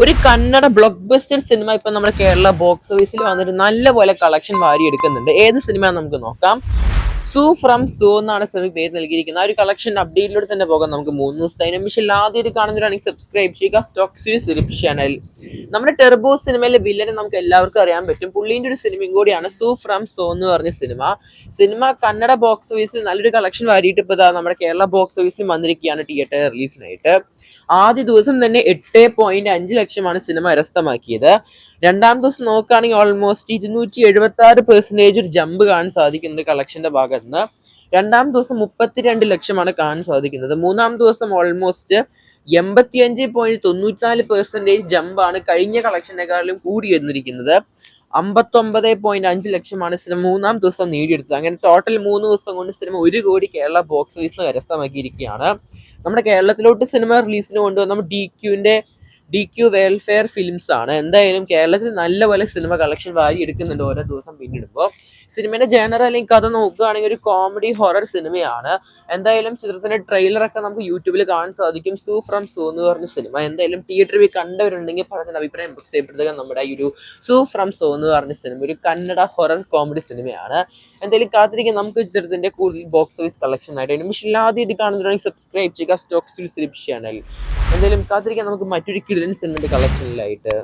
ഒരു Kannada block buster cinema ഇപ്പൊ നമ്മുടെ കേരള ബോക്സ് ഓഫീസിൽ വന്നിട്ട് നല്ലപോലെ കളക്ഷൻ വാരി എടുക്കുന്നുണ്ട് ഏത് സിനിമ നമുക്ക് നോക്കാം? സൂ ഫ്രം സൂ എന്നാണ് സെമി പേര് നൽകിയിരിക്കുന്നത്. ആ ഒരു കളക്ഷൻ അപ്ഡേറ്റിലൂടെ തന്നെ പോകാം നമുക്ക് മൂന്ന് ദിവസമായി നിമിഷം ആദ്യമായിട്ട് കാണുന്നവരാണെങ്കിൽ സബ്സ്ക്രൈബ് ചെയ്യുക. സ്റ്റോക്ക് സീരീസ് ചാനൽ നമ്മുടെ ടെർബോ സിനിമയിലെ വില്ലനെ നമുക്ക് എല്ലാവർക്കും അറിയാൻ പറ്റും. പുള്ളീന്റെ ഒരു സിനിമയും കൂടിയാണ് സൂ ഫ്രം സോ എന്ന് പറഞ്ഞ സിനിമ സിനിമ കന്നഡ ബോക്സ് ഓഫീസിൽ നല്ലൊരു കളക്ഷൻ വാരിയിട്ട് ഇപ്പോൾ നമ്മുടെ കേരള ബോക്സ് ഓഫീസിൽ വന്നിരിക്കുകയാണ് തിയേറ്റർ റിലീസിനായിട്ട് ആദ്യ ദിവസം തന്നെ എട്ട് പോയിന്റ് അഞ്ച് ലക്ഷമാണ് സിനിമ കരസ്ഥമാക്കിയത് രണ്ടാം ദിവസം നോക്കുകയാണെങ്കിൽ ഓൾമോസ്റ്റ് ഇരുന്നൂറ്റി എഴുപത്തി ആറ് പെർസെന്റേജ് ഒരു ജമ്പ് കാണാൻ സാധിക്കുന്നുണ്ട് കളക്ഷന്റെ ഭാഗത്ത് നിന്ന് രണ്ടാം ദിവസം മുപ്പത്തിരണ്ട് ലക്ഷമാണ് കാണാൻ സാധിക്കുന്നത്. മൂന്നാം ദിവസം ഓൾമോസ്റ്റ് എൺപത്തിയഞ്ച് പോയിന്റ് തൊണ്ണൂറ്റിനാല് പെർസെന്റേജ് ജമ്പാണ് കഴിഞ്ഞ കളക്ഷനേക്കാളും കൂടി വന്നിരിക്കുന്നത് അമ്പത്തൊമ്പത് പോയിന്റ് അഞ്ച് ലക്ഷമാണ് സിനിമ മൂന്നാം ദിവസം നേടിയെടുത്തത്. അങ്ങനെ ടോട്ടൽ മൂന്ന് ദിവസം കൊണ്ട് സിനിമ ഒരു കോടി കേരള ബോക്സ് ഓഫീസിന് കരസ്ഥമാക്കിയിരിക്കുകയാണ്. നമ്മുടെ കേരളത്തിലോട്ട് സിനിമ റിലീസിന് കൊണ്ടുവന്ന ഡി ക്യുവിന്റെ ഡി ക്യു വെൽഫെയർ ഫിലിംസ് ആണ്. എന്തായാലും കേരളത്തിൽ നല്ലപോലെ സിനിമ കളക്ഷൻ വാരി എടുക്കുന്നുണ്ട് ഓരോ ദിവസം പിന്നിടുമ്പോൾ സിനിമയുടെ ജേണർ അല്ലെങ്കിൽ കഥ നോക്കുകയാണെങ്കിൽ ഒരു കോമഡി ഹൊറർ സിനിമയാണ് എന്തായാലും ചിത്രത്തിന്റെ ട്രെയിലറൊക്കെ നമുക്ക് യൂട്യൂബിൽ കാണാൻ സാധിക്കും. സൂ ഫ്രം സൂ എന്ന് പറഞ്ഞ സിനിമ എന്തായാലും തിയേറ്ററിൽ കണ്ടവരുണ്ടെങ്കിൽ പറഞ്ഞ അഭിപ്രായം ബുക്ക് ചെയ്യപ്പെടുക നമ്മുടെ ഈ ഒരു സൂ ഫ്രം സോ എന്ന് പറഞ്ഞ സിനിമ ഒരു കന്നഡ ഹൊറർ കോമഡി സിനിമയാണ് എന്തായാലും കാത്തിരിക്കാൻ നമുക്ക് ചിത്രത്തിന്റെ കൂടുതൽ ബോക്സ് ഓഫീസ് കളക്ഷൻ ആയിട്ട്. നിമിഷം ആദ്യമായിട്ട് കാണുന്നുണ്ടെങ്കിൽ സബ്സ്ക്രൈബ് ചെയ്യുക. സ്റ്റോക്സ് ചാനൽ എന്തായാലും കാത്തിരിക്കാൻ നമുക്ക് മറ്റൊരു കിഡൻസ് ഉണ്ട് കളക്ഷനിലായിട്ട്